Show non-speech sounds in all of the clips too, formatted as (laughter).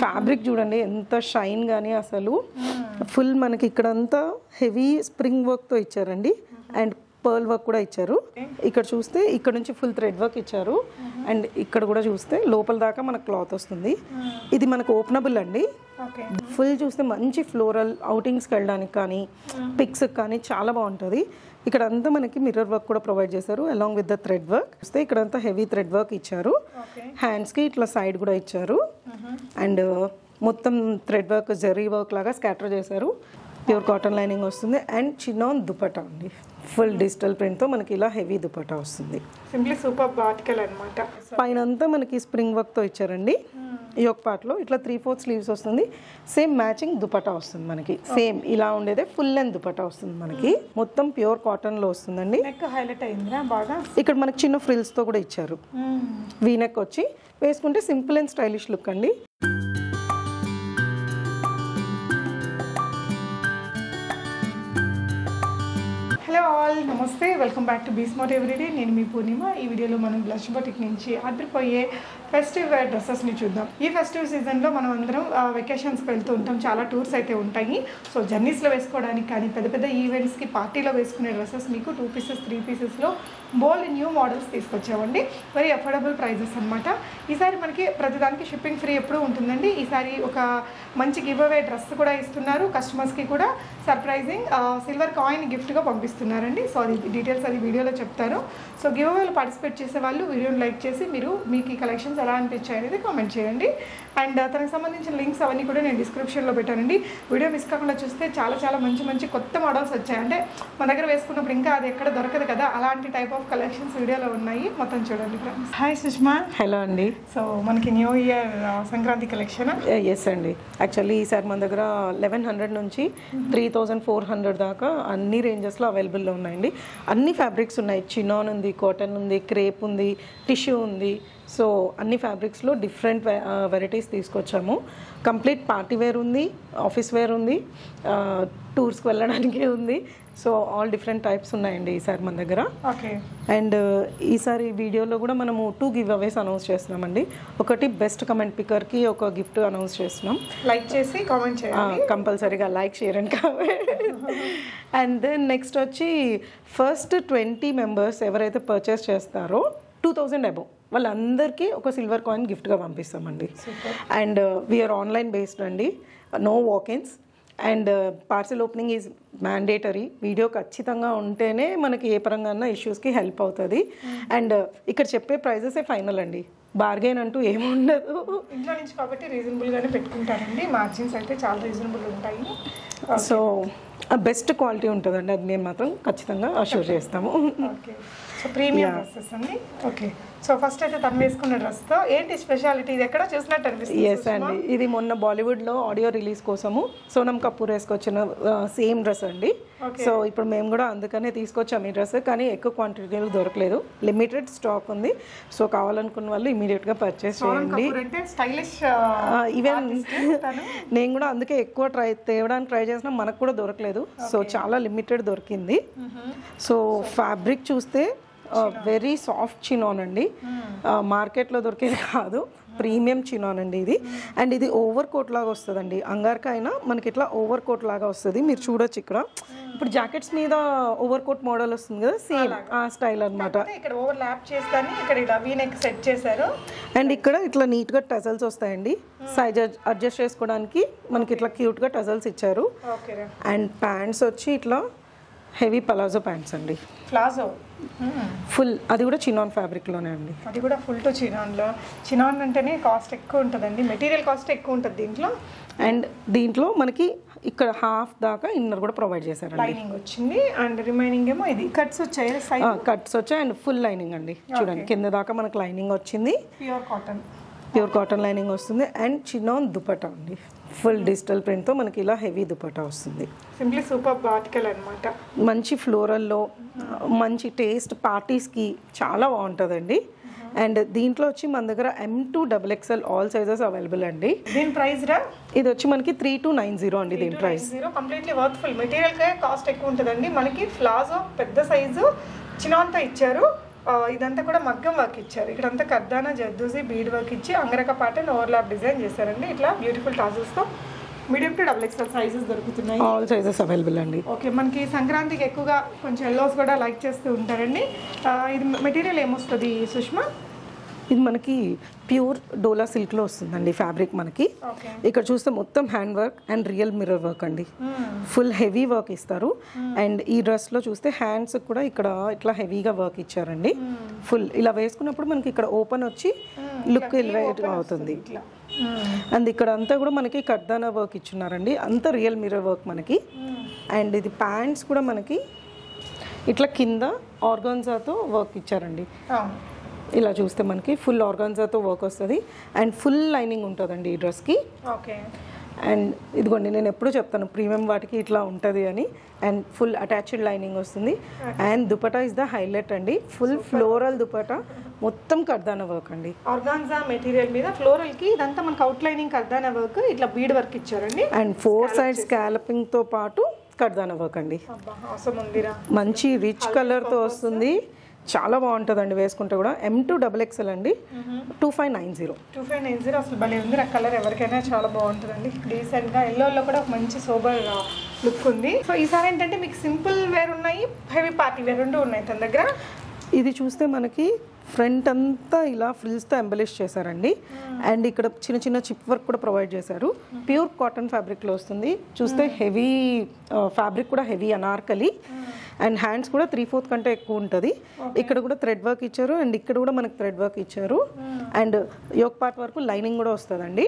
Fabric చూడండి ఎంత shine కానీ అసలు. ఫుల్ మనకి ఇక్కడంతా హెవీ స్ప్రింగ్ వర్క్తో ఇచ్చారండి. అండ్ పర్ల్ వర్క్ కూడా ఇచ్చారు. ఇక్కడ చూస్తే ఇక్కడ నుంచి ఫుల్ థ్రెడ్ వర్క్ ఇచ్చారు. అండ్ ఇక్కడ కూడా చూస్తే లోపల దాకా మనకు క్లాత్ వస్తుంది. ఇది మనకు ఓపెనబుల్ అండి. ఫుల్ చూస్తే మంచి ఫ్లోరల్ అవుటింగ్స్కి వెళ్ళడానికి కానీ పిక్స్కి కానీ చాలా బాగుంటుంది. ఇక్కడ అంతా మనకి మిర్రర్ వర్క్ కూడా ప్రొవైడ్ చేశారు along with the thread work చూస్తే ఇక్కడ అంతా హెవీ థ్రెడ్ వర్క్ ఇచ్చారు హ్యాండ్స్కి ఇట్లా సైడ్ కూడా ఇచ్చారు. అండ్ మొత్తం థ్రెడ్ వర్క్ జరీ వర్క్ లాగా స్కాటర్ చేశారు. ప్యూర్ కాటన్ లైనింగ్ వస్తుంది. అండ్ చిన్నాన్ దుపట్టా అండి. ఫుల్ డిజిటల్ ప్రింట్తో మనకి ఇలా హెవీ దుపట్టా వస్తుంది. సింప్లీ సూపర్ ఆర్టికల్ అనమాట పైన అంతా మనకి స్ప్రింగ్ వర్క్తో ఇచ్చారండి. ఈ ఒక పార్ట్లో ఇట్లా త్రీ ఫోర్త్ స్లీవ్స్ వస్తుంది. సేమ్ మ్యాచింగ్ దుపట్టా వస్తుంది మనకి. సేమ్ ఇలా ఉండేదే ఫుల్ లెంత్ దుపట్టా వస్తుంది మనకి. మొత్తం ప్యూర్ కాటన్లో వస్తుందండి. హైలైట్ అయిందిరా బాగా? ఇక్కడ మనకి చిన్న ఫ్రిల్స్తో కూడా ఇచ్చారు. వీనెక్ వచ్చి వేసుకుంటే సింపుల్ అండ్ స్టైలిష్ లుక్ అండి. ఆల్ నమస్తే వెల్కమ్ బ్యాక్ టు బీస్మోట్ ఎవ్రీడే. నేను మీ పూర్ణిమ. ఈ వీడియోలో మనం బ్లష్ బొటిక్ నుంచి అదిరిపోయే ఫెస్టివ్ వేర్ డ్రెస్సెస్ని చూద్దాం. ఈ ఫెస్టివ్ సీజన్లో మనం అందరం వెకేషన్స్కి వెళ్తూ ఉంటాం. చాలా టూర్స్ అయితే ఉంటాయి. సో జర్నీస్లో వేసుకోవడానికి కానీ పెద్ద పెద్ద ఈవెంట్స్కి పార్టీలో వేసుకునే డ్రెస్సెస్ మీకు టూ పీసెస్ త్రీ పీసెస్లో బోల్డ్ న్యూ మోడల్స్ తీసుకొచ్చామండి. వెరీ అఫోర్డబుల్ ప్రైజెస్ అనమాట ఈసారి మనకి ప్రతిదానికి షిప్పింగ్ ఫ్రీ ఎప్పుడూ ఉంటుందండి. ఈసారి ఒక మంచి గివ్ అవే డ్రెస్ కూడా ఇస్తున్నారు. కస్టమర్స్కి కూడా సర్ప్రైజింగ్ సిల్వర్ కాయిన్ గిఫ్ట్గా పంపిస్తున్నారండి. సో అది డీటెయిల్స్ అది వీడియోలో చెప్తారు. సో గివ్ అవేలో పార్టిసిపేట్ చేసే వాళ్ళు వీడియోని లైక్ చేసి మీరు మీకు ఈ కలెక్షన్స్ ఎలా అనిపించాయి అనేది కామెంట్ చేయండి. అండ్ తనకు సంబంధించిన లింక్స్ అవన్నీ కూడా నేను డిస్క్రిప్షన్లో పెట్టానండి. వీడియో మిస్ కాకుండా చూస్తే చాలా చాలా మంచి మంచి కొత్త మోడల్స్ వచ్చాయి. అంటే మన దగ్గర వేసుకున్నప్పుడు ఇంకా అది ఎక్కడ దొరకదు కదా అలాంటి టైప్ ఆఫ్ కలెక్షన్స్ వీడియోలో ఉన్నాయి. మొత్తం చూడండి ఫ్రెండ్స్ హాయ్ సుష్మా. హలో అండి. సో మనకి న్యూ ఇయర్ సంక్రాంతి కలెక్షన్ ఎస్ అండి. యాక్చువల్లీ ఈసారి మన దగ్గర లెవెన్ హండ్రెడ్ నుంచి త్రీ థౌజండ్ ఫోర్ హండ్రెడ్ దాకా అన్ని రేంజెస్లో అవైలబుల్లో ఉన్నాయండి. అన్ని ఫ్యాబ్రిక్స్ ఉన్నాయి. చినాన్ ఉంది కాటన్ ఉంది క్రేప్ ఉంది టిష్యూ ఉంది. సో అన్ని ఫ్యాబ్రిక్స్లో డిఫరెంట్ వెరైటీస్ తీసుకొచ్చాము. కంప్లీట్ పార్టీ వేర్ ఉంది ఆఫీస్ వేర్ ఉంది టూర్స్కి వెళ్ళడానికి ఉంది. సో ఆల్ డిఫరెంట్ టైప్స్ ఉన్నాయండి ఈసారి మన దగ్గర. ఓకే అండ్ ఈసారి వీడియోలో కూడా మనము టూ గివ్ అవేస్ అనౌన్స్ చేస్తున్నామండి. ఒకటి బెస్ట్ కమెంట్ పికర్కి ఒక గిఫ్ట్ అనౌన్స్ చేస్తున్నాం. లైక్ చేసి కామెంట్ చేయండి. కంపల్సరీగా like share and comment and then next వచ్చి ఫస్ట్ ట్వంటీ మెంబర్స్ ఎవరైతే పర్చేస్ చేస్తారో టూ థౌజండ్ అబౌవ్ వాళ్ళందరికీ ఒక సిల్వర్ కాయిన్ గిఫ్ట్గా పంపిస్తామండి. And we are online based అండి. No walk-ins and parcel opening is mandatory video ఖచ్చితంగా ఉంటేనే మనకి ఏ పరంగా ఇష్యూస్కి హెల్ప్ అవుతుంది. అండ్ ఇక్కడ చెప్పే ప్రైజెసే ఫైనల్ అండి. బార్గెన్ అంటూ ఏముండదు ఇంట్లో నుంచి కాబట్టి రీజనబుల్ గానే పెట్టుకుంటారండి. మార్జిన్స్ అయితే చాలా రీజనబుల్ ఉంటాయి. సో బెస్ట్ క్వాలిటీ ఉంటుందండి. అది మేము మాత్రం ఖచ్చితంగా అష్యూర్ చేస్తాము. ఓకే సో ప్రీమియం డ్రెస్సెస్ అండి. ఓకే సో ఫస్ట్ అయితే తను వేసుకున్న డ్రెస్తో ఏంటి స్పెషాలిటీ ఇది ఎక్కడ చూసినట్టు అనిపిస్తుంది ఎస్ అండి. ఇది మొన్న బాలీవుడ్లో ఆడియో రిలీజ్ కోసము సోనం కపూర్ వేసుకొచ్చిన సేమ్ డ్రెస్ అండి. సో ఇప్పుడు మేము కూడా అందుకనే తీసుకొచ్చాము ఈ డ్రెస్ కానీ ఎక్కువ క్వాంటిటీలో దొరకలేదు. లిమిటెడ్ స్టాక్ ఉంది. సో కావాలనుకున్న వాళ్ళు ఇమీడియట్గా పర్చేస్ చేయండి. ఈవెన్ (laughs) నేను కూడా అందుకే ఎక్కువ ట్రై తేవడానికి ట్రై చేసినా మనకు కూడా దొరకలేదు. సో చాలా లిమిటెడ్ దొరికింది. సో ఫ్యాబ్రిక్ చూస్తే వెరీ సాఫ్ట్ చినాన్ అండి. మార్కెట్లో దొరికేది కాదు. ప్రీమియం చినాన్ అండి ఇది. అండ్ ఇది ఓవర్ కోట్ లాగా వస్తుందండి. అంగార్క అయినా మనకి ఇట్లా ఓవర్ కోట్ లాగా వస్తుంది. మీరు చూడొచ్చు ఇక్కడ. ఇప్పుడు జాకెట్స్ మీద ఓవర్ కోట్ మోడల్ వస్తుంది కదా సేమ్ ఆ స్టైల్ అన్నమాట. ఇక్కడ ఓవర్ ల్యాప్ చేస్తాని. ఇక్కడ ఇలా వీనెక్ సెట్ చేశారు. అండ్ ఇక్కడ ఇట్లా నీట్గా టజల్స్ వస్తాయండి. సైజ్ అడ్జస్ట్ చేసుకోవడానికి మనకి ఇట్లా క్యూట్గా టజల్స్ ఇచ్చారు. అండ్ ప్యాంట్స్ వచ్చి ఇట్లా హెవీ పలాజో ప్యాంట్స్ అండి. ప్లాజో ఫుల్ అది కూడా చినాన్ ఫ్యాబ్రిక్లోనే అండి. అది కూడా ఫుల్ టు చినాన్లో. చినాన్ అంటేనే కాస్ట్ ఎక్కువ ఉంటుందండి. మెటీరియల్ కాస్ట్ ఎక్కువ ఉంటుంది దీంట్లో. అండ్ దీంట్లో మనకి ఇక్కడ హాఫ్ దాకా ఇన్నర్ కూడా ప్రొవైడ్ చేశారండి. లైనింగ్ వచ్చింది. అండ్ రిమైనింగ్ ఏమో ఇది. కట్స్ వచ్చాయి కట్స్ వచ్చాయి అండ్ ఫుల్ లైనింగ్ అండి. చూడండి కింద దాకా మనకు లైనింగ్ వచ్చింది. Pure cotton pure cotton lining వస్తుంది. అండ్ చినాన్ దుపట్టా అండి. ఫుల్ డిజిటల్ ప్రింట్తో మనకి ఇలా హెవీ దుపట్టా వస్తుంది. సింప్లీ సూపర్ ఆర్టికల్ అనమాట మంచి ఫ్లోరల్లో మంచి టేస్ట్ పార్టీస్కి చాలా బాగుంటుందండి. అండ్ దీంట్లో వచ్చి మన దగ్గర M to double XL all sizes available అండి. దీని ప్రైస్ రా? ఇది వచ్చి మనకి త్రీ టూ నైన్ జీరో అండి దీని price. Zero completely worthful material కే కాస్ట్ ఎక్కువ ఉంటుందండి. మనకి ఫ్లాజో పెద్ద సైజు చినాన్తో ఇచ్చారు. ఇదంతా కూడా మగ్గం వర్క్ ఇచ్చారు. ఇక్కడంతా కర్దానా జద్దూసి బీడ్ వర్క్ ఇచ్చి అంగరక పాటన్ ఓవర్లాప్ డిజైన్ చేశారండి. ఇట్లా beautiful టాజెస్తో medium to double XL sizes దొరుకుతున్నాయి. ఆల్ సైజెస్ అవైలబుల్ అండి. ఓకే మనకి సంక్రాంతికి ఎక్కువగా కొంచెం ఎల్లోస్ కూడా లైక్ చేస్తూ ఉంటారండి. ఇది మెటీరియల్ ఏమొస్తుంది సుష్మా? ఇది మనకి ప్యూర్ డోలా సిల్క్లో వస్తుందండి ఫ్యాబ్రిక్ మనకి. ఇక్కడ చూస్తే మొత్తం hand work and real mirror work అండి. ఫుల్ హెవీ వర్క్ ఇస్తారు. అండ్ ఈ డ్రెస్లో చూస్తే హ్యాండ్స్ కూడా ఇక్కడ ఇట్లా హెవీగా వర్క్ ఇచ్చారండి. ఫుల్ ఇలా వేసుకున్నప్పుడు మనకి ఇక్కడ ఓపెన్ వచ్చి లుక్ ఎలివేట్ అవుతుంది. ఇట్లా. అండ్ ఇక్కడ అంతా కూడా మనకి కర్దానా వర్క్ ఇచ్చున్నారండి. అంతా రియల్ మిర్రర్ వర్క్ మనకి. అండ్ ఇది ప్యాంట్స్ కూడా మనకి ఇట్లా కింద ఆర్గాన్జాతో వర్క్ ఇచ్చారండి. అవును ఇలా చూస్తే మనకి ఫుల్ ఆర్గాన్జాతో వర్క్ వస్తుంది. అండ్ ఫుల్ లైనింగ్ ఉంటుందండి ఈ డ్రెస్కి ఓకే అండ్ ఇదిగోండి నేను ఎప్పుడూ చెప్తాను ప్రీమియం వాటికి ఇట్లా ఉంటుంది అని. అండ్ ఫుల్ అటాచ్డ్ లైనింగ్ వస్తుంది. And dupatta is the highlight అండి. ఫుల్ ఫ్లోరల్ దుపటా మొత్తం కర్దానా వర్క్ అండి. ఆర్గాన్జా మెటీరియల్ మీద ఫ్లోరల్కి ఇదంతా మనకి అవుట్ లైనింగ్ కర్దానా వర్క్ ఇట్లా బీడ్ వర్క్ ఇచ్చారండి. అండ్ ఫోర్ సైడ్ స్కాలపింగ్తో పాటు కర్దానా వర్క్ అండి. మంచి రిచ్ కలర్తో వస్తుంది. చాలా బాగుంటుందండి వేసుకుంటే కూడా. ఎం టూ డబల్ ఎక్స్ఎల్ అండి. Two five nine zero two five nine zero అసలు భలే ఉంది. ఆ కలర్ ఎవరికైనా చాలా బాగుంటుందండి. డీసెంట్గా ఎల్లోలో కూడా ఒక మంచి సోబర్ లుక్ ఉంది. సో ఈసారి ఏంటంటే మీకు సింపుల్ వేర్ ఉన్నాయి హెవీ పార్టీ వేర్ రెండు ఉన్నాయి తన దగ్గర. ఇది చూస్తే మనకి ఫ్రంట్ అంతా ఇలా ఫ్రిల్స్తో ఎంబలిష్ చేశారండి. అండ్ ఇక్కడ చిన్న చిన్న చిప్ వర్క్ కూడా ప్రొవైడ్ చేశారు. ప్యూర్ కాటన్ ఫ్యాబ్రిక్లో వస్తుంది. చూస్తే హెవీ ఫ్యాబ్రిక్ కూడా హెవీ అనార్కలి. అండ్ హ్యాండ్స్ కూడా త్రీ ఫోర్త్ కంటే ఎక్కువ ఉంటుంది. ఇక్కడ కూడా థ్రెడ్ వర్క్ ఇచ్చారు. అండ్ ఇక్కడ కూడా మనకి థ్రెడ్ వర్క్ ఇచ్చారు. అండ్ యోక్ పార్ట్ వరకు లైనింగ్ కూడా వస్తుందండి.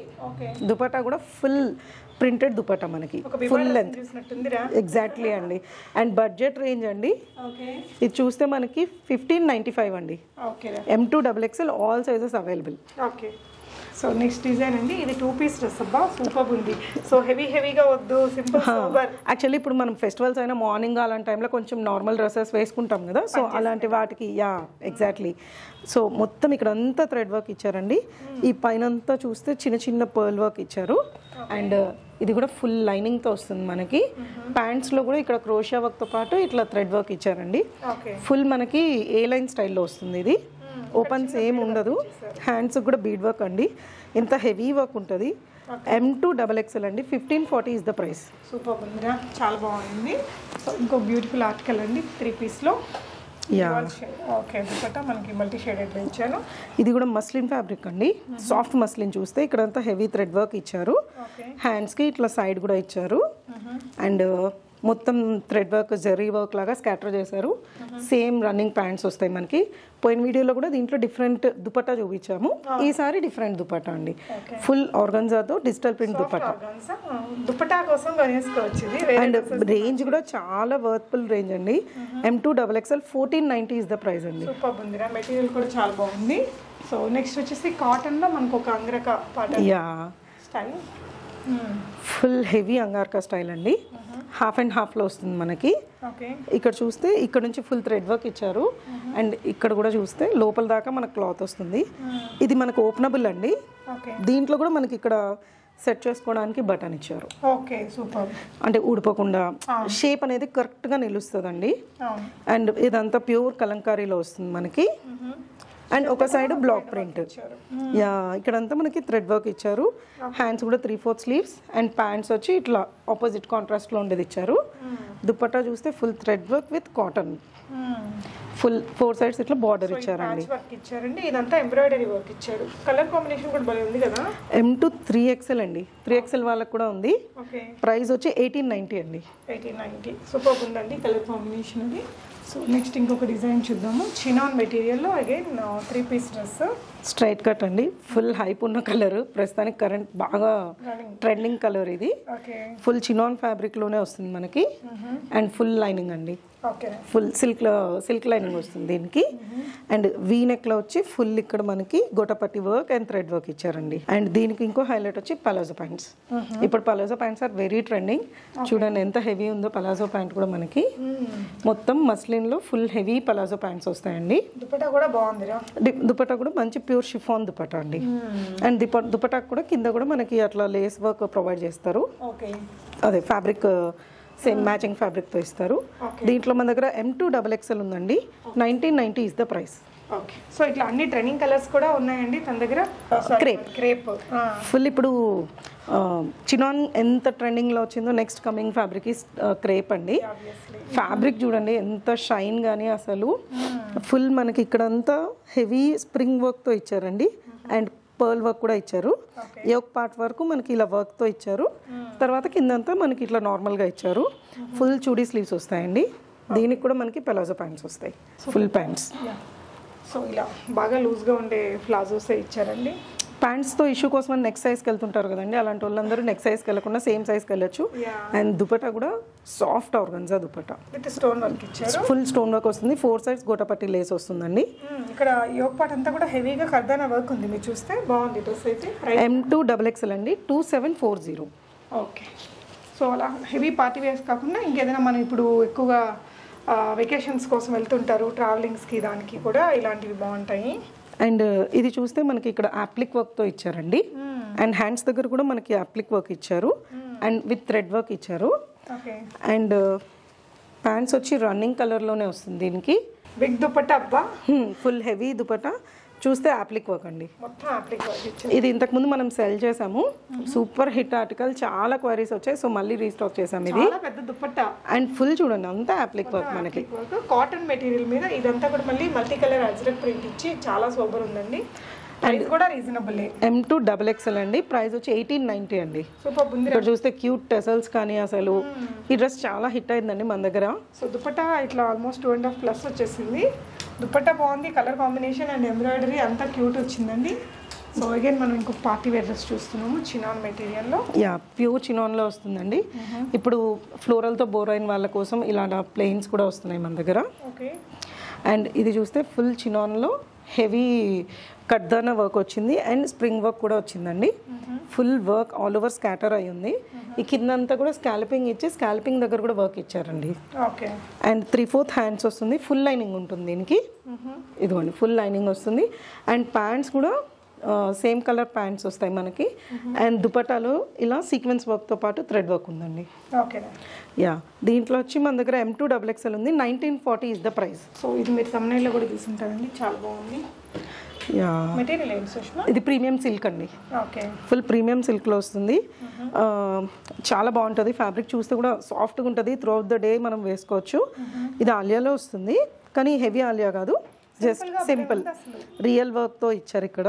దుపట్టా కూడా ఫుల్ ప్రింటెడ్ దుపట్టా మనకి. ఫుల్ లెంత్ ఎగ్జాక్ట్లీ అండి. అండ్ బడ్జెట్ రేంజ్ అండి. ఇది చూస్తే మనకి ఫిఫ్టీన్ నైంటీ ఫైవ్ అండి okay M to double XL all sizes available okay. So next design అండి. ఇది టూ పీస్ డ్రెస్ అబ్బా సూపర్ ఉంది. సో హెవీ హెవీగా వద్దు. సింపుల్ యాక్చువల్లీ ఇప్పుడు మనం ఫెస్టివల్స్ అయినా మార్నింగ్ అలాంటి టైంలో కొంచెం నార్మల్ డ్రెస్సెస్ వేసుకుంటాం కదా. సో అలాంటి వాటికి యా ఎగ్జాక్ట్లీ సో మొత్తం ఇక్కడ అంతా థ్రెడ్ వర్క్ ఇచ్చారండి. ఈ పైన చూస్తే చిన్న చిన్న పర్ల్ వర్క్ ఇచ్చారు. అండ్ ఇది కూడా ఫుల్ లైనింగ్తో వస్తుంది మనకి. ప్యాంట్స్లో కూడా ఇక్కడ క్రోషియా వర్క్తో పాటు ఇట్లా థ్రెడ్ వర్క్ ఇచ్చారండి. ఫుల్ మనకి ఏ లైన్ స్టైల్లో వస్తుంది ఇది. ఓపెన్స్ ఏం ఉండదు. హ్యాండ్స్ కూడా బీడ్ వర్క్ అండి. ఇంత హెవీ వర్క్ ఉంటుంది. ఎం టూ డబల్ ఎక్స్ఎల్ అండి. Fifteen forty is the price super ఉందిరా చాలా బాగుంది. సో ఇంకో బ్యూటిఫుల్ ఆర్టికల్ అండి. త్రీ పీస్లో ఓకే దుపట్టా మనకి మల్టీ షేడెడ్లో ఇచ్చాను. ఇది కూడా మస్లిన్ ఫ్యాబ్రిక్ అండి. సాఫ్ట్ మస్లిన్ చూస్తే ఇక్కడంతా హెవీ థ్రెడ్ వర్క్ ఇచ్చారు. హ్యాండ్స్కి ఇట్లా సైడ్ కూడా ఇచ్చారు. అండ్ మొత్తం థ్రెడ్ వర్క్ జరీ వర్క్ లాగా స్కాటర్ చేశారు. సేమ్ రన్నింగ్ ప్యాంట్స్ వస్తాయి మనకి. పోయిన వీడియోలో కూడా దీంట్లో డిఫరెంట్ దుపట్టా చూపించాము. ఈసారి డిఫరెంట్ దుపట్టా అండి. ఫుల్ ఆర్గన్జాతో డిజిటల్ ప్రింట్ దుపట్టా. దుపట్టా కోసం అండ్ రేంజ్ కూడా. చాలా వర్త్ఫుల్ రేంజ్ అండి. M to double XL fourteen ninety is the price అండి. మెటీరియల్ కూడా చాలా బాగుంది. సో నెక్స్ట్ వచ్చేసి కాటన్లో మనకు ఒక angrakha yeah style full heavy angrakha style అండి. హాఫ్ అండ్ హాఫ్లో వస్తుంది మనకి. ఇక్కడ చూస్తే ఇక్కడ నుంచి ఫుల్ థ్రెడ్ వర్క్ ఇచ్చారు. అండ్ ఇక్కడ కూడా చూస్తే లోపల దాకా మనకు క్లాత్ వస్తుంది. ఇది మనకు ఓపెనబుల్ అండి. దీంట్లో కూడా మనకి ఇక్కడ సెట్ చేసుకోవడానికి బటన్ ఇచ్చారు. Okay super. అంటే ఊడిపోకుండా షేప్ అనేది కరెక్ట్గా నిలుస్తుందండి. అండ్ ఇదంతా ప్యూర్ కలంకారీలో వస్తుంది మనకి. అండ్ ఒక సైడ్ బ్లాక్ ప్రింట్ యా ఇక్కడంతా మనకి థ్రెడ్ వర్క్ ఇచ్చారు. హ్యాండ్స్ కూడా three fourth sleeves and pants వచ్చి ఇట్లా ఆపోజిట్ కాంట్రాస్ట్లో ఉండేది ఇచ్చారు. దుపట్టా చూస్తే full thread work with cotton full four sides ఇట్లా బార్డర్ ఇచ్చారండి. ఇదంతా ఎంబ్రాయిడరీ వర్క్ ఇచ్చారు. కలర్ కాంబినేషన్ కూడా భలే ఉంది కదా? ఎం టు త్రీ ఎక్స్ఎల్ అండి. త్రీ ఎక్స్ఎల్ వాళ్ళకి కూడా ఉంది. ప్రైస్ వచ్చి ఎయిటీన్ నైంటీ అండి. ఎయిటీన్ నైంటీ సూపర్ ఉందండి కలర్ కాంబినేషన్ అది. సో నెక్స్ట్ ఇంకొక డిజైన్ చూద్దాము. Chinon మెటీరియల్లో again three piece dress straight cut అండి. ఫుల్ హైప్ ఉన్న కలర్ ప్రస్తుతానికి కరెంట్ బాగా ట్రెండింగ్ కలర్ ఇది. ఫుల్ చినాన్ ఫ్యాబ్రిక్లోనే వస్తుంది మనకి. అండ్ ఫుల్ లైనింగ్ అండి. ఫుల్ సిల్క్ సిల్క్ లైనింగ్ వస్తుంది దీనికి. అండ్ వీ నెక్లో వచ్చి ఫుల్ ఇక్కడ మనకి గోటపట్టి వర్క్ అండ్ థ్రెడ్ వర్క్ ఇచ్చారండి. అండ్ దీనికి ఇంకో హైలైట్ వచ్చి పలాజో ప్యాంట్స్. ఇప్పుడు palazzo pants are very trending. చూడండి ఎంత హెవీ ఉందో పలాజో ప్యాంట్ కూడా మనకి. మొత్తం మస్లిన్లో ఫుల్ హెవీ పలాజో ప్యాంట్స్ వస్తాయండి. దుపట్టా కూడా దుపట్టా కూడా మంచి ప్యూర్ షిఫాన్ దుపట్టా అండి. అండ్ దిప దుపట్టా కూడా కింద కూడా మనకి అట్లా లేస్ వర్క్ ప్రొవైడ్ చేస్తారు. ఓకే. అదే ఫ్యాబ్రిక్ సేమ్ మ్యాచింగ్ ఫ్యాబ్రిక్తో ఇస్తారు. దీంట్లో మన దగ్గర ఎం టూ డబల్ ఎక్స్ఎల్ ఉందండి. Nineteen ninety is the price okay so ఇట్లా అన్ని ట్రెండింగ్ కలర్స్ కూడా ఉన్నాయండి తన దగ్గర? Crepe. క్రేప్ ఫుల్ ఇప్పుడు చినాన్ ఎంత ట్రెండింగ్లో వచ్చిందో నెక్స్ట్ కమింగ్ ఫ్యాబ్రిక్ ఈ క్రేప్ అండి. ఫ్యాబ్రిక్ చూడండి ఎంత షైన్ కానీ అసలు. ఫుల్ మనకి ఇక్కడంతా హెవీ స్ప్రింగ్ వర్క్తో ఇచ్చారండి. అండ్ పర్ల్ వర్క్ కూడా ఇచ్చారు. ఈ ఒక పార్ట్ వరకు మనకి ఇలా వర్క్తో ఇచ్చారు. తర్వాత కిందంతా మనకి ఇట్లా నార్మల్గా ఇచ్చారు. ఫుల్ చూడీ స్లీవ్స్ వస్తాయండి. దీనికి కూడా మనకి పెలాజో ప్యాంట్స్ వస్తాయి. Full pants. సో ఇలా బాగా లూజ్గా ఉండే ప్లాజోసే ఇచ్చారండి. ప్యాంట్స్తో ఇష్యూ కోసం నెక్ సైజ్కి వెళ్తుంటారు కదండి. అలాంటి వాళ్ళందరూ నెక్ సైజ్కి వెళ్ళకుండా సేమ్ సైజ్కి వెళ్ళొచ్చు. అండ్ దుపట్టా కూడా soft organza dupatta. With stone work ఇచ్చారు. ఫుల్ స్టోన్ వర్క్ వస్తుంది. ఫోర్ సైడ్స్ గోటపట్టి లేస్ వస్తుందండి. మ్మ్. ఇక్కడ యోగ్ పార్ట్ అంతా కూడా హెవీగా కర్దానా వర్క్ ఉంది. మీరు చూస్తే బాగుంది. డ్రెస్ అయితే ఎం టూ డబల్ ఎక్స్ఎల్ అండి. Two seven four zero okay so అలా హెవీ పార్టీ వేర్స్ కాకుండా ఇంకేదైనా మనం ఇప్పుడు ఎక్కువగా వెకేషన్స్ కోసం వెళ్తుంటారు. ట్రావెలింగ్స్కి దానికి కూడా ఇలాంటివి బాగుంటాయి. అండ్ ఇది చూస్తే మనకి ఇక్కడ అప్లిక్ వర్క్తో ఇచ్చారండి. అండ్ హ్యాండ్స్ దగ్గర కూడా మనకి అప్లిక్ వర్క్ ఇచ్చారు. అండ్ విత్ థ్రెడ్ వర్క్ ఇచ్చారు. ఓకే అండ్ ప్యాంట్స్ వచ్చి రన్నింగ్ కలర్లోనే వస్తుంది దీనికి. బిగ్ దుపట్టా అబ్బా. Full heavy dupatta. చూస్తే అప్లిక్ వర్క్ అండి. ఇది ఇంతకుముందు మనం సెల్ చేసాము. Super hit article. చాలా క్వైరీస్ వచ్చాయి. సో మళ్ళీ రీస్టాక్ చేసాం ఇది. పెద్ద అండ్ ఫుల్ చూడండి అంతా అప్లిక్ వర్క్ మనకి. కాటన్ మెటీరియల్ మీద ఇదంతా కూడా మళ్ళీ మల్టీ కలర్ అజ్రక్ ప్రింట్ ఇచ్చి చాలా సూపర్ ఉందండి. ప్రైస్ కూడా reasonable. M to double XL అండి. ప్రైస్ వచ్చి ఎయిటీన్ నైంటీ అండి. ఇక్కడ చూస్తే క్యూట్ టెసల్స్ కానీ అసలు. ఈ డ్రెస్ చాలా హిట్ అయిందండి మన దగ్గర. సో దుపట్టా ఇట్లా almost two and half plus వచ్చేసింది. దుపట్టా బాగుంది కలర్ కాంబినేషన్ అండ్ ఎంబ్రాయిడరీ అంతా క్యూట్ వచ్చిందండి. సో అగైన్ మనం ఇంకొక పార్టీ వేర్ డ్రెస్ చూస్తున్నాము చినాన్ మెటీరియల్లో. యా ప్యూర్ చినాన్లో వస్తుందండి. ఇప్పుడు ఫ్లోరల్తో బోర్ అయిన వాళ్ళ కోసం ఇలాంటి ప్లెయిన్స్ కూడా వస్తున్నాయి మన దగ్గర. ఓకే అండ్ ఇది చూస్తే ఫుల్ చినాన్లో హెవీ కడ్దానా వర్క్ వచ్చింది అండ్ స్ప్రింగ్ వర్క్ కూడా వచ్చిందండి. Full work all over scatter అయి ఉంది. ఈ కిందంతా కూడా స్కాల్పింగ్ ఇచ్చి స్కాల్పింగ్ దగ్గర కూడా వర్క్ ఇచ్చారండి. Okay. And three fourth hands వస్తుంది. ఫుల్ లైనింగ్ ఉంటుంది దీనికి. ఇదిగోండి ఫుల్ లైనింగ్ వస్తుంది. అండ్ ప్యాంట్స్ కూడా సేమ్ కలర్ ప్యాంట్స్ వస్తాయి మనకి. అండ్ దుపటాలో ఇలా సీక్వెన్స్ వర్క్తో పాటు థ్రెడ్ వర్క్ ఉందండి. యా దీంట్లో వచ్చి మన దగ్గర ఎం టూ డబుల్ ఎక్స్ఎల్ ఉంది. Nineteen forty is the price. So ఇది మీరు తమ్నైల్లో కూడా తీసుంటారండి చాలా బాగుంది. ఇది ప్రీమియం సిల్క్ అండి. ఓకే. ఫుల్ ప్రీమియం సిల్క్లో వస్తుంది. చాలా బాగుంటుంది. ఫ్యాబ్రిక్ చూస్తే కూడా సాఫ్ట్గా ఉంటుంది. త్రూ అవుట్ ద డే మనం వేసుకోవచ్చు. ఇది ఆలియాలో వస్తుంది. కానీ హెవీ ఆలియా కాదు. Just simple. రియల్ వర్క్తో ఇచ్చారు ఇక్కడ.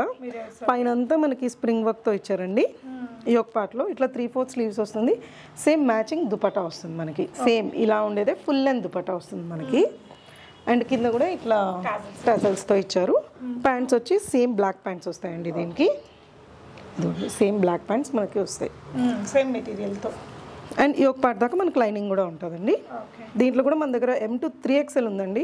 పైన అంతా మనకి స్ప్రింగ్ వర్క్తో ఇచ్చారండి. ఈ ఒక పార్ట్లో ఇట్లా త్రీ ఫోర్ స్లీవ్స్ వస్తుంది. సేమ్ మ్యాచింగ్ దుపట్టా వస్తుంది మనకి. సేమ్ ఇలా ఉండేదే ఫుల్ లెంత్ దుపట్టా వస్తుంది మనకి. అండ్ కింద కూడా ఇట్లా టజల్స్తో ఇచ్చారు. ప్యాంట్స్ వచ్చి సేమ్ బ్లాక్ ప్యాంట్స్ వస్తాయండి దీనికి. సేమ్ బ్లాక్ ప్యాంట్స్ మనకి వస్తాయి. సేమ్ మెటీరియల్తో అండ్ ఈ ఒక పార్ట్ దాకా మనకి లైనింగ్ కూడా ఉంటుందండి. దీంట్లో కూడా మన దగ్గర ఎం టు త్రీ ఎక్స్ఎల్ ఉందండి.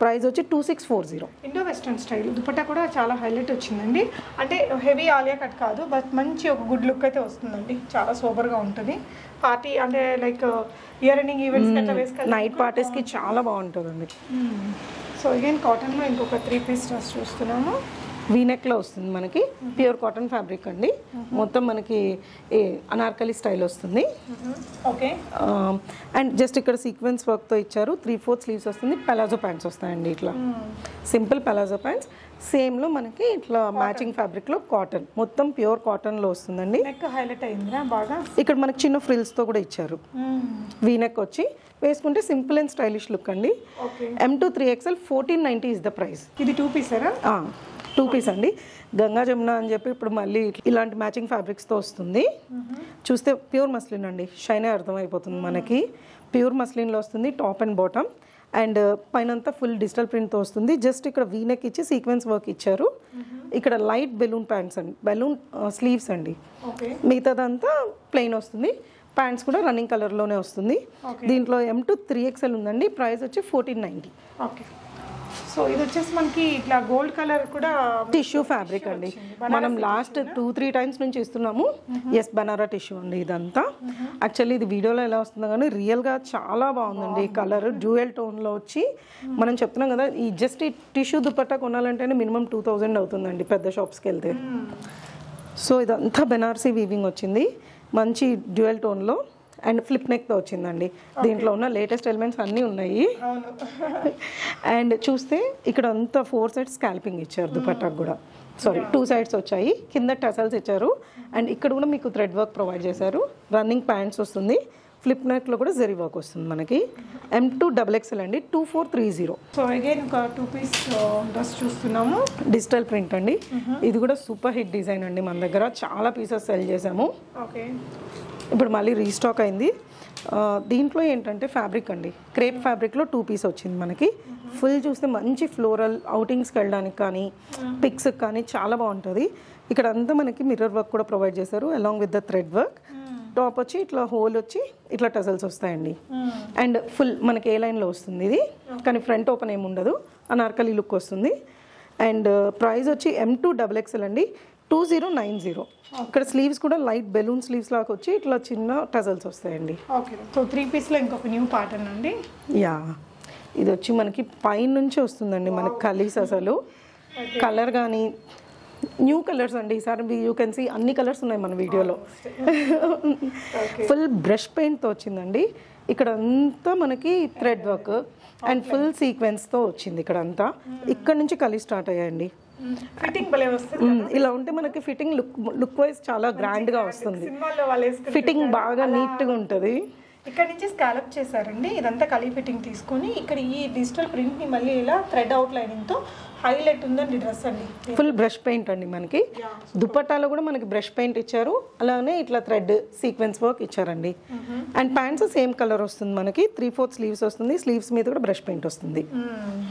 ప్రైస్ వచ్చి two six four zero. Indo western style. Dupatta కూడా చాలా హైలైట్ వచ్చిందండి. అంటే హెవీ ఆలియా కట్ కాదు బట్ మంచి ఒక గుడ్ లుక్ అయితే వస్తుందండి. చాలా సూపర్గా ఉంటుంది. పార్టీ అంటే like year ending events night పార్టీస్కి చాలా బాగుంటుందండి. సో అగైన్ కాటన్లో ఇంకొక త్రీ పీస్ డ్రెస్ చూస్తున్నాము వీనెక్లో వస్తుంది మనకి. ప్యూర్ కాటన్ ఫ్యాబ్రిక్ అండి. మొత్తం మనకి అనార్కలి స్టైల్ వస్తుంది. ఓకే. అండ్ జస్ట్ ఇక్కడ సీక్వెన్స్ వర్క్తో ఇచ్చారు. త్రీ ఫోర్త్ స్లీవ్స్ వస్తుంది. పెలాజో ప్యాంట్స్ వస్తాయండి ఇట్లా. సింపుల్ పెలాజో ప్యాంట్స్ సేమ్లో మనకి ఇట్లా మ్యాచింగ్ ఫ్యాబ్రిక్లో కాటన్ మొత్తం ప్యూర్ కాటన్లో వస్తుందండి. హైలైట్ అయిందిరా బాగా? ఇక్కడ మనకి చిన్న ఫ్రిల్స్తో కూడా ఇచ్చారు. వీనెక్ వచ్చి. వేసుకుంటే సింపుల్ అండ్ స్టైలిష్ లుక్ అండి. M to three XL fourteen ninety is the price ఇది టూ పీసరా టూ పీస్ అండి. గంగా జమున అని చెప్పి ఇప్పుడు మళ్ళీ ఇలాంటి మ్యాచింగ్ ఫ్యాబ్రిక్స్తో వస్తుంది. చూస్తే ప్యూర్ మస్లిన్ అండి. షైనే అర్థమైపోతుంది మనకి. ప్యూర్ మస్లిన్లో వస్తుంది టాప్ అండ్ బాటమ్. అండ్ పైనంతా ఫుల్ డిజిటల్ ప్రింట్తో వస్తుంది. జస్ట్ ఇక్కడ వీనెక్ ఇచ్చి సీక్వెన్స్ వర్క్ ఇచ్చారు. ఇక్కడ లైట్ బెలూన్ ప్యాంట్స్ అండి. బెలూన్ స్లీవ్స్ అండి. మిగతాదంతా ప్లెయిన్ వస్తుంది. ప్యాంట్స్ కూడా రన్నింగ్ కలర్లోనే వస్తుంది. దీంట్లో ఎం టు త్రీ ఎక్స్ఎల్ ఉందండి. ప్రైస్ వచ్చి ఫోర్టీన్ నైంటీ ఓకే. సో ఇది వచ్చేసి మనకి ఇట్లా గోల్డ్ కలర్ కూడా టిష్యూ ఫ్యాబ్రిక్ అండి. మనం లాస్ట్ టూ త్రీ టైమ్స్ నుంచి ఇస్తున్నాము. ఎస్ బనారా టిష్యూ అండి ఇదంతా. యాక్చువల్లీ ఇది వీడియోలో ఎలా వస్తుందో కానీ రియల్గా చాలా బాగుందండి ఈ కలర్. డ్యూయల్ టోన్లో వచ్చి మనం చెప్తున్నాం కదా ఈ జస్ట్ ఈ టిష్యూ దుపట్టా కొనాలంటేనే మినిమం టూ థౌజండ్ అవుతుందండి పెద్ద షాప్స్కి వెళ్తే. సో ఇదంతా బెనారసీ వీవింగ్ వచ్చింది. మంచి డ్యూయల్ టోన్లో అండ్ ఫ్లిప్ నెక్తో వచ్చిందండి. దీంట్లో ఉన్న లేటెస్ట్ ఎలిమెంట్స్ అన్నీ ఉన్నాయి. అండ్ చూస్తే ఇక్కడ అంతా ఫోర్ సైడ్స్ స్కాల్పింగ్ ఇచ్చారు దుపట్టాకు కూడా. సారీ టూ సైడ్స్ వచ్చాయి. కింద టసల్స్ ఇచ్చారు. అండ్ ఇక్కడ కూడా మీకు థ్రెడ్ వర్క్ ప్రొవైడ్ చేశారు. రన్నింగ్ ప్యాంట్స్ వస్తుంది. ఫ్లిప్ నెక్లో కూడా జరీ వర్క్ వస్తుంది మనకి. ఎం టూ డబల్ ఎక్స్ఎల్ అండి two four three zero so again ఒక టూ పీస్ డ్రెస్ చూస్తున్నాము. డిజిటల్ ప్రింట్ అండి. ఇది కూడా సూపర్ హిట్ డిజైన్ అండి మన దగ్గర. చాలా పీసెస్ సెల్ చేసాము ఓకే ఇప్పుడు మళ్ళీ రీస్టాక్ అయింది. ఆ, దీంట్లో ఏంటంటే ఫ్యాబ్రిక్ అండి. క్రేప్ ఫ్యాబ్రిక్లో టూ పీస్ వచ్చింది మనకి. ఫుల్ చూస్తే మంచి ఫ్లోరల్ అవుటింగ్స్కి వెళ్ళడానికి కానీ పిక్స్కి కానీ చాలా బాగుంటుంది. ఇక్కడ అంతా మనకి మిర్రర్ వర్క్ కూడా ప్రొవైడ్ చేశారు along with the thread work top వచ్చి ఇట్లా హోల్ వచ్చి ఇట్లా టజల్స్ వస్తాయండి. అండ్ ఫుల్ మనకి ఏ లైన్లో వస్తుంది ఇది? కానీ ఫ్రంట్ ఓపెన్ ఏమి ఉండదు. అనార్కలి లుక్ వస్తుంది. అండ్ ప్రైస్ వచ్చి ఎం టూ డబల్ ఎక్స్ఎల్ అండి. టూ జీరో నైన్ జీరో ఇక్కడ స్లీవ్స్ కూడా లైట్ బెలూన్ స్లీవ్స్ లాగా వచ్చి ఇట్లా చిన్న టజల్స్ వస్తాయండి. ఓకే సో త్రీ పీస్లో ఇంకొక న్యూ ప్యాటర్న్ అండి. యా. ఇది వచ్చి మనకి పైన నుంచి వస్తుందండి మనకి కలీస్ అసలు. కలర్ కానీ న్యూ కలర్స్ అండి. ఈసారి యూ కెన్ సీ అన్ని కలర్స్ ఉన్నాయి మన వీడియోలో. ఫుల్ బ్రష్ పెయింట్తో వచ్చిందండి. ఇక్కడ అంతా మనకి థ్రెడ్ వర్క్ అండ్ ఫుల్ సీక్వెన్స్తో వచ్చింది ఇక్కడ అంతా ఇక్కడ నుంచి కలీ స్టార్ట్ అయ్యాయండి. ఫిట్టింగ్ వస్తుంది మ్మ్. ఇలా ఉంటే మనకి ఫిట్టింగ్ లుక్ లుక్ వైజ్ చాలా గ్రాండ్గా వస్తుంది. ఫిట్టింగ్ బాగా నీట్గా ఉంటుంది. ఇక్కడ నుంచి స్కాలప్ చేశారండి. ఇదంతా కలీ ఫిట్టింగ్ తీసుకొని ఇక్కడ ఈ డిజిటల్ ప్రింట్ని మళ్ళీ ఇలా థ్రెడ్ అవుట్ లైనింగ్తో హైలైట్ ఉందండి డ్రెస్ అండి. ఫుల్ బ్రష్ పెయింట్ అండి మనకి. దుపట్టాలో కూడా మనకి బ్రష్ పెయింట్ ఇచ్చారు. అలానే ఇట్లా థ్రెడ్ సీక్వెన్స్ వర్క్ ఇచ్చారండి. అండ్ ప్యాంట్స్ సేమ్ కలర్ వస్తుంది మనకి. త్రీ ఫోర్త్ స్లీవ్స్ వస్తుంది. స్లీవ్స్ మీద కూడా బ్రష్ పెయింట్ వస్తుంది.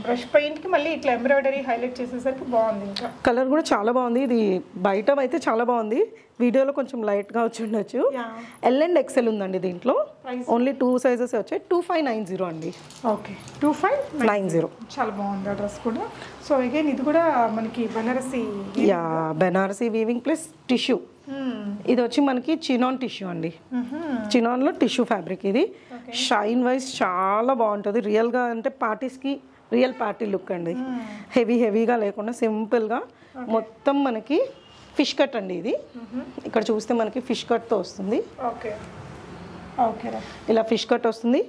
బ్రష్ పెయింట్కి మళ్ళీ ఇట్లా ఎంబ్రాయిడరీ హైలైట్ చేసేసరికి బాగుంది ఇంకా. కలర్ కూడా చాలా బాగుంది. ఇది బయట అయితే చాలా బాగుంది. వీడియోలో కొంచెం లైట్గా వచ్చి ఉండొచ్చు. ఎల్ అండ్ ఎక్సెల్ ఉందండి దీంట్లో. ఓన్లీ టూ సైజెస్ వచ్చాయి. టూ ఫైవ్ నైన్ జీరో అండి. Okay two five nine zero చాలా బాగుంది ఆ డ్రెస్ కూడా. సో అగైన్ ఇది కూడా మనకి బనారసి యా బెనారసీ వీవింగ్ ప్లస్ టిష్యూ ఇది వచ్చి మనకి చినాన్ టిష్యూ అండి. చినాన్లో టిష్యూ ఫ్యాబ్రిక్ ఇది. షైన్ వైజ్ చాలా బాగుంటుంది. రియల్గా అంటే పార్టీస్కి రియల్ పార్టీ లుక్ అండి. హెవీ హెవీగా లేకుండా సింపుల్గా మొత్తం మనకి ఫిష్ కట్ అండి ఇది. ఇక్కడ చూస్తే మనకి ఫిష్ కట్తో వస్తుంది. ఓకే. ఓకే ఇలా ఫిష్ కట్ వస్తుంది.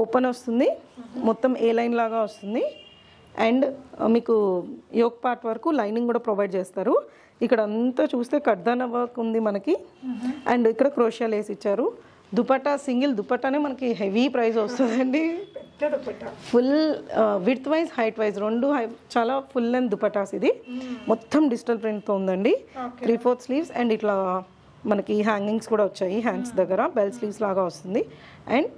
ఓపెన్ వస్తుంది. మొత్తం ఏ లైన్ లాగా వస్తుంది. అండ్ మీకు యోక్ పార్ట్ వరకు లైనింగ్ కూడా ప్రొవైడ్ చేస్తారు. ఇక్కడ అంతా చూస్తే కడ్దాన వర్క్ ఉంది మనకి. అండ్ ఇక్కడ క్రోషియా లేస్ ఇచ్చారు. దుపట్టా సింగిల్ దుపట్టానే మనకి హెవీ ప్రైస్ వస్తుందండి. Full width wise height wise రెండు హై చాలా ఫుల్ అండ్ దుపటాస్ ఇది. మొత్తం డిజిటల్ ప్రింట్తో ఉందండి. త్రీ ఫోర్త్ స్లీవ్స్ అండ్ ఇట్లా మనకి హ్యాంగింగ్స్ కూడా వచ్చాయి హ్యాండ్స్ దగ్గర బెల్ స్లీవ్స్ లాగా వస్తుంది. అండ్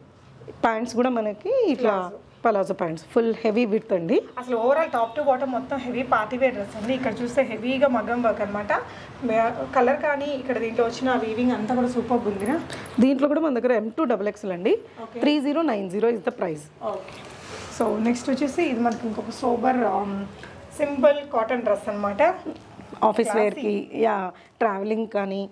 ప్యాంట్స్ కూడా మనకి ఇట్లా palazzo pants. Full heavy with అండి. అసలు ఓవరాల్ టాప్ టు బాటమ్ మొత్తం హెవీ పార్టీ వేర్ డ్రెస్ అండి. ఇక్కడ చూస్తే హెవీగా మగ్గం వర్క్ అనమాట కలర్ కానీ ఇక్కడ దీంట్లో వచ్చిన వీవింగ్ అంతా కూడా సూపర్ ఉందిరా దీంట్లో కూడా మన దగ్గర ఎం టూ డబల్ ఎక్స్ఎల్ అండి three zero nine zero is the price okay so next వచ్చేసి ఇది మనకి ఇంకొక సోబర్ సింపుల్ కాటన్ డ్రెస్ అనమాట ఆఫీస్ వేర్కి యా ట్రావెలింగ్ కానీ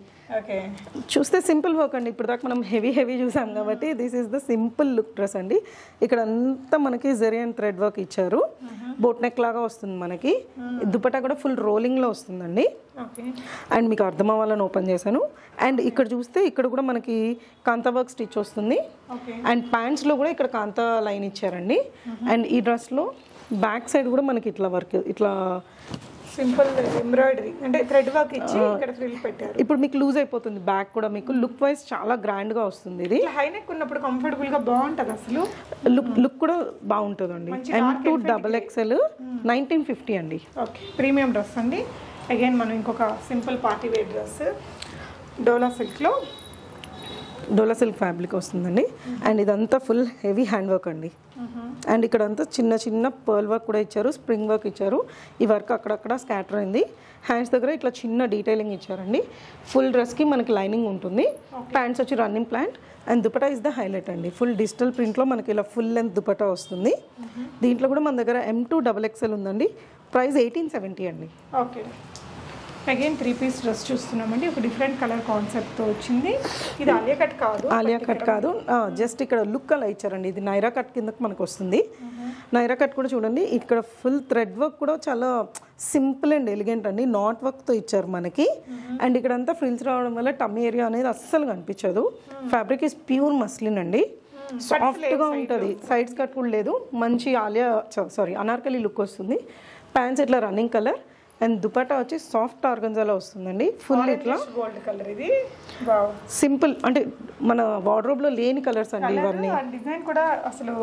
చూస్తే సింపుల్ వర్క్ అండి. ఇప్పుడు దాకా మనం హెవీ హెవీ చూసాం కాబట్టి this is the simple look dress అండి. ఇక్కడ అంతా మనకి జెరీ అండ్ థ్రెడ్ వర్క్ ఇచ్చారు బోట్ నెక్ లాగా వస్తుంది మనకి. దుపట్టా కూడా ఫుల్ రోలింగ్లో వస్తుందండి. అండ్ మీకు అర్థం అవ్వాలని ఓపెన్ చేశాను. అండ్ ఇక్కడ చూస్తే ఇక్కడ కూడా మనకి కాంతా వర్క్ స్టిచ్ వస్తుంది. అండ్ ప్యాంట్స్లో కూడా ఇక్కడ కాంతా లైన్ ఇచ్చారండి. అండ్ ఈ డ్రెస్లో బ్యాక్ సైడ్ కూడా మనకి ఇట్లా వర్క్ ఇట్లా సింపుల్ ఎంబ్రాయిడరీ. అంటే థ్రెడ్ వర్క్ ఇచ్చి ఇక్కడ ఫ్రిల్ పెట్టారు. ఇప్పుడు మీకు లూజ్ అయిపోతుంది బ్యాక్ కూడా మీకు. లుక్ వైజ్ చాలా గ్రాండ్గా వస్తుంది ఇది. హై నెక్ ఉన్నప్పుడు కంఫర్టబుల్గా బాగుంటది అసలు? లుక్ లుక్ కూడా బాగుంటుందండి. M to double XL nineteen fifty అండి. ఓకే ప్రీమియం డ్రెస్ అండి. అగైన్ మనం ఇంకొక simple party wear dress. Dola సిల్క్లో డోలా సిల్క్ ఫ్యాబ్రిక్ వస్తుందండి. అండ్ ఇదంతా ఫుల్ హెవీ హ్యాండ్ వర్క్ అండి. అండ్ ఇక్కడ అంతా చిన్న చిన్న పర్ల్ వర్క్ కూడా ఇచ్చారు స్ప్రింగ్ వర్క్ ఇచ్చారు. ఈ వర్క్ అక్కడక్కడ స్కాటర్ అయింది. హ్యాండ్స్ దగ్గర ఇట్లా చిన్న డీటెయిలింగ్ ఇచ్చారండి. ఫుల్ డ్రెస్కి మనకి లైనింగ్ ఉంటుంది. ప్యాంట్స్ వచ్చి running plant and dupatta is the highlight అండి. ఫుల్ డిజిటల్ ప్రింట్లో మనకి ఇలా ఫుల్ లెంత్ దుపటా వస్తుంది. దీంట్లో కూడా మన దగ్గర ఎం టూ డబల్ ఎక్స్ఎల్ ఉందండి. ప్రైస్ ఎయిటీన్ సెవెంటీ అండి. Okay again three piece dress చూస్తున్నామండి. ఒక డిఫరెంట్ కలర్ కాన్సెప్ట్తో వచ్చింది. ఇది ఆలియా కట్ కాదు ఆలియా కట్ కాదు. జస్ట్ ఇక్కడ లుక్ అలా ఇచ్చారండి. ఇది నైరా కట్ కిందకి మనకు వస్తుంది. నైరా కట్ కూడా చూడండి. ఇక్కడ ఫుల్ థ్రెడ్ వర్క్ కూడా చాలా సింపుల్ అండ్ ఎలిగెంట్ అండి. నాట్ వర్క్తో ఇచ్చారు మనకి. అండ్ ఇక్కడ అంతా ఫ్రిల్స్ రావడం వల్ల టమ్మీ ఏరియా అనేది అస్సలు కనిపించదు. ఫ్యాబ్రిక్ ఇస్ ప్యూర్ మస్లిన్ అండి. సాఫ్ట్గా ఉంటుంది. సైడ్స్ కట్ కూడా లేదు. మంచి ఆలియా సారీ అనార్కలి లుక్ వస్తుంది. ప్యాంట్స్ ఇట్లా రన్నింగ్ కలర్ అండ్ దుపట్టా వచ్చి సాఫ్ట్ ఆర్గన్జాలో వస్తుందండి. ఫుల్ ఇట్లా. గోల్డ్ కలర్ ఇది. సింపుల్ అంటే మన వార్డ్రోబ్లో లేని కలర్స్ అండి ఇవన్నీ. డిజైన్ కూడా అసలు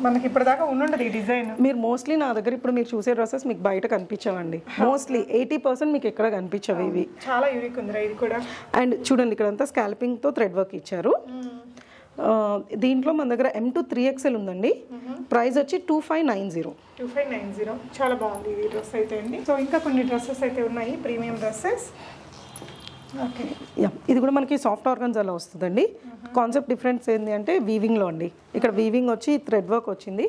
మనకి ఇప్పటిదాకా ఉండుండదు ఈ డిజైన్ మీరు మోస్ట్లీ నా దగ్గర ఇప్పుడు మీరు చూసే డ్రెస్సెస్ మీకు బయట కనిపించవండి. మోస్ట్లీ ఎయిటీ పర్సెంట్ మీకు ఎక్కడ కనిపించవు ఇవి. చాలా యూనిక్ ఉందిరా ఇది కూడా. అండ్ చూడండి ఇక్కడంతా స్కాల్పింగ్తో థ్రెడ్ వర్క్ ఇచ్చారు. దీంట్లో మన దగ్గర ఎం టు త్రీ ఎక్స్ఎల్ ఉందండి. ప్రైస్ వచ్చి two five nine zero two five nine zero చాలా బాగుంది ఈ డ్రెస్ అయితే అండి. సో ఇంకా కొన్ని డ్రెస్సెస్ అయితే ఉన్నాయి ప్రీమియం డ్రెస్సెస్. ఓకే. ఇది కూడా మనకి సాఫ్ట్ ఆర్గన్స్ అలా వస్తుందండి. కాన్సెప్ట్ డిఫరెన్స్ ఏంటి అంటే వీవింగ్లో అండి. ఇక్కడ వీవింగ్ వచ్చి థ్రెడ్ వర్క్ వచ్చింది.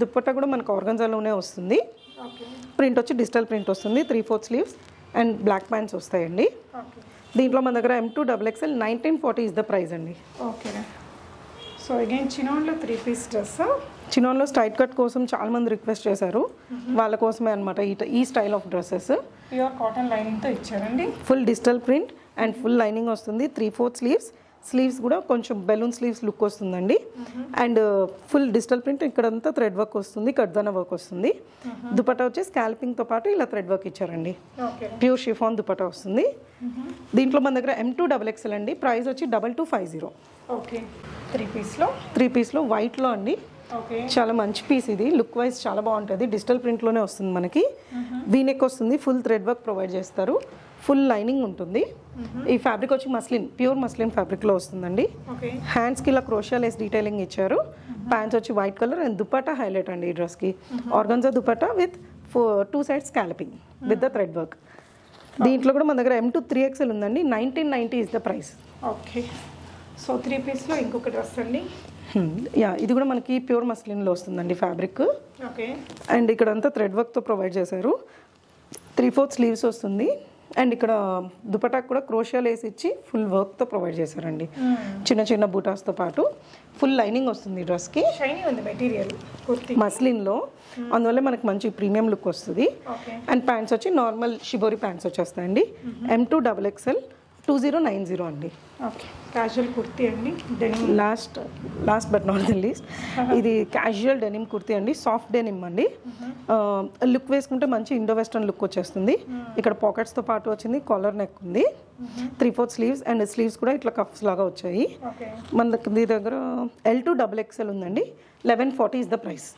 దుప్పట్టా కూడా మనకు ఆర్గన్జాలోనే వస్తుంది. ఓకే. ప్రింట్ వచ్చి డిజిటల్ ప్రింట్ వస్తుంది three fourth sleeves and black pants వస్తాయండి. ఓకే. దీంట్లో మన దగ్గర M to double XL nineteen forty is the price అండి. ఓకేనా? సో అగైన్ చినోన్లో త్రీ పీస్ డ్రెస్ చిన్నోన్లో స్ట్రైట్ కట్ కోసం చాలా మంది రిక్వెస్ట్ చేశారు. వాళ్ళ కోసమే అనమాట ఈ ఈ style of dresses pure cotton లైనింగ్తో ఇచ్చారండి. Full digital print and full lining వస్తుంది. త్రీ ఫోర్త్ స్లీవ్స్ స్లీవ్స్ కూడా కొంచెం బెలూన్ స్లీవ్స్ లుక్ వస్తుందండి. అండ్ ఫుల్ డిజిటల్ ప్రింట్ ఇక్కడంతా థ్రెడ్ వర్క్ వస్తుంది కడ్దన వర్క్ వస్తుంది. దుపట్టా వచ్చి స్కాల్పింగ్తో పాటు ఇలా థ్రెడ్ వర్క్ ఇచ్చారండి. ప్యూర్ షిఫాన్ దుపట్టా వస్తుంది. దీంట్లో మన దగ్గర ఎం టూ డబల్ ఎక్స్ఎల్ అండి. ప్రైస్ వచ్చి double two five zero okay. Three పీస్లో? Three పీస్లో వైట్లో అండి. చాలా మంచి పీస్ ఇది. లుక్ వైజ్ చాలా బాగుంటుంది. డిజిటల్ ప్రింట్లోనే వస్తుంది మనకి. వీనెక్ వస్తుంది. ఫుల్ థ్రెడ్ వర్క్ ప్రొవైడ్ చేస్తారు. ఫుల్ లైనింగ్ ఉంటుంది. ఈ ఫ్యాబ్రిక్ వచ్చి మస్లిన్ ప్యూర్ మస్లిన్ ఫ్యాబ్రిక్లో వస్తుందండి. హ్యాండ్స్కి ఇలా క్రోషియా లేస్ డీటెయిలింగ్ ఇచ్చారు. ప్యాంట్స్ వచ్చి white colour and dupatta highlight అండి ఈ డ్రెస్కి organza dupatta with two side scalloping with the thread work దీంట్లో కూడా మన దగ్గర ఎం టూ త్రీ ఎక్స్ఎల్ ఉందండి. Nineteen ninety is the price okay. So three పీస్లో ఇంకొక డ్రెస్ అండి. యా ఇది కూడా మనకి ప్యూర్ మస్లిన్లో వస్తుందండి ఫ్యాబ్రిక్. ఓకే. అండ్ ఇక్కడ అంతా థ్రెడ్ వర్క్తో ప్రొవైడ్ చేశారు. త్రీ ఫోర్త్ స్లీవ్స్ వస్తుంది. అండ్ ఇక్కడ దుపటాక్ కూడా క్రోషియా లేస్ ఇచ్చి ఫుల్ వర్క్తో ప్రొవైడ్ చేశారండి. చిన్న చిన్న బూటాస్తో పాటు. ఫుల్ లైనింగ్ వస్తుంది డ్రెస్కి. ఉంది మెటీరియల్ మస్లిన్లో. అందువల్ల మనకి మంచి ప్రీమియం లుక్ వస్తుంది. అండ్ ప్యాంట్స్ వచ్చి నార్మల్ షిబోరి ప్యాంట్స్ వచ్చేస్తాయండి. M to double XL two zero nine zero అండి. ఓకే. క్యాజువల్ కుర్తి అండి denim last last but not the least ఇది క్యాజువల్ డెనిమ్ కుర్తీ అండి సాఫ్ట్ డెనిమ్ అండి. లుక్ వేసుకుంటే మంచి ఇండో వెస్ట్రన్ లుక్ వచ్చేస్తుంది. ఇక్కడ పాకెట్స్తో పాటు వచ్చింది కాలర్ నెక్ ఉంది. Three fourth sleeves and sleeves కూడా ఇట్లా కఫ్స్ లాగా వచ్చాయి. మన దగ్గర ఎల్ టూ డబుల్ ఎక్స్ఎల్ ఉందండి. Eleven forty is the price